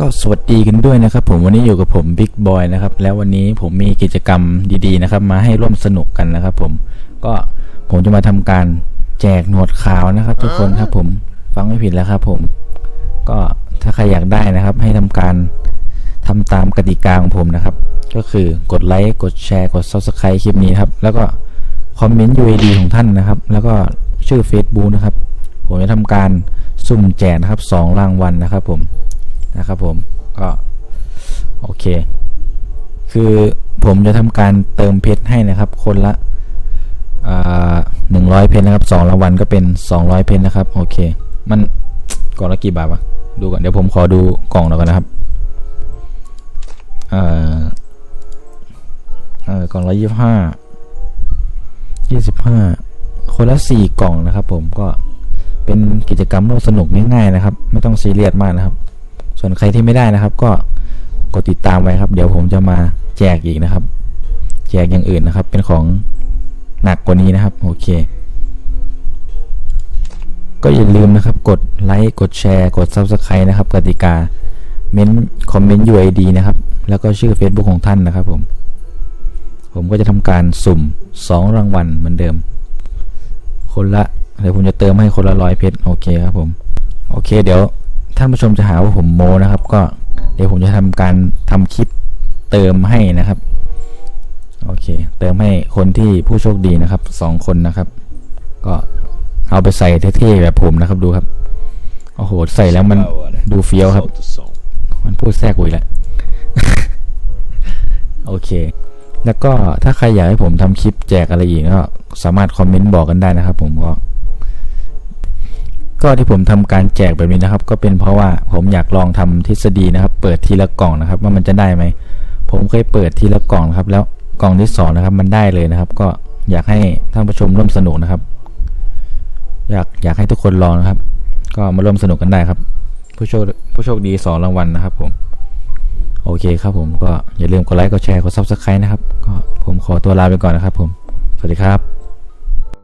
ก็สวัสดีกันด้วยนะครับ ผมวันนี้อยู่กับผมบิ๊กบอยนะครับ แล้ววันนี้ผมมีกิจกรรมดีๆนะครับ มาให้ร่วมสนุกกันนะครับผมก็ผมจะมาทำการแจกหนวดขาวนะครับ ทุกคนครับผมฟังไม่ผิดแล้วครับ ผม ก็ถ้าใครอยากได้นะครับ ให้ทำการทำตามกติกาของผมนะครับ ก็คือกดไลค์กดแชร์กด subscribe คลิปนี้ครับ แล้วก็คอมเมนต์ UID ของท่านนะครับ แล้วก็ชื่อ Facebook นะครับ ผมจะทำการสุ่มแจกนะครับสองรางวัลนะครับ ผม นะครับผมก็โอเค คือผมจะทำการเติมเพชรให้นะครับ คนละหนึ่งร้อยเพชรนะครับสองรางวัลก็เป็นสองร้อยเพชรนะครับ โอเค มันกล่องละกี่บาทวะดูก่อนเดี๋ยวผมขอดูกล่องหน่อยก่อนนะครับเอ่อเอ่อกล่องละยี่สิบห้ายี่สิบห้าคนละสี่กล่องนะครับ ผมก็เป็นกิจกรรมร่วมสนุกง่ายๆนะครับ ไม่ต้องซีเรียสมากนะครับ ส่วนใครที่ไม่ได้นะครับ ก็กดติดตามไว้ครับ เดี๋ยวผมจะมาแจกอีกนะครับ แจกอย่างอื่นนะครับ เป็นของหนักกว่านี้นะครับ โอเค ก็อย่าลืมนะครับ กดไลค์กดแชร์กด Subscribe นะครับ กติกาเม้นคอมเมนต์ UID นะครับ แล้วก็ชื่อ Facebook ของท่านนะครับผมผมก็จะทำการสุ่ม 2 รางวัลเหมือนเดิม คนละเดี๋ยวผมจะเติมให้คนละร้อยเพชรโอเคครับผม โอเคเดี๋ยว ท่านผู้ชมจะหาว่าผมโมนะครับ ก็เดี๋ยวผมจะทำการทำคลิปเติมให้นะครับ โอเค เติมให้คนที่ผู้โชคดีนะครับสองคนนะครับ ก็เอาไปใส่เท่ๆแบบผมนะครับดูครับโอ้โหใส่แล้วมันดูเฟี้ยวครับ มันพูดแทรกกุยแหละโอเค แล้วก็ถ้าใครอยากให้ผมทำคลิปแจกอะไรอีกก็สามารถคอมเมนต์บอกกันได้นะครับผมก็ ก็ที่ผมทำการแจกแบบนี้นะครับ ก็เป็นเพราะว่าผมอยากลองทำทฤษฎีนะครับ เปิดทีละกล่องนะครับ ว่ามันจะได้ไหมผมเคยเปิดทีละกล่องครับ แล้วกล่องที่สองนะครับมันได้เลยนะครับ ก็อยากให้ท่านผู้ชมร่วมสนุกนะครับ อยากอยากให้ทุกคนลองนะครับ ก็มาร่วมสนุกกันได้ครับ ผู้โชคผู้โชคดีสองรางวัลนะครับผมโอเคครับผมก็อย่าลืมกดไลค์กดแชร์กดซับสไครต์นะครับ ก็ผมขอตัวลาไปก่อนนะครับผม สวัสดีครับ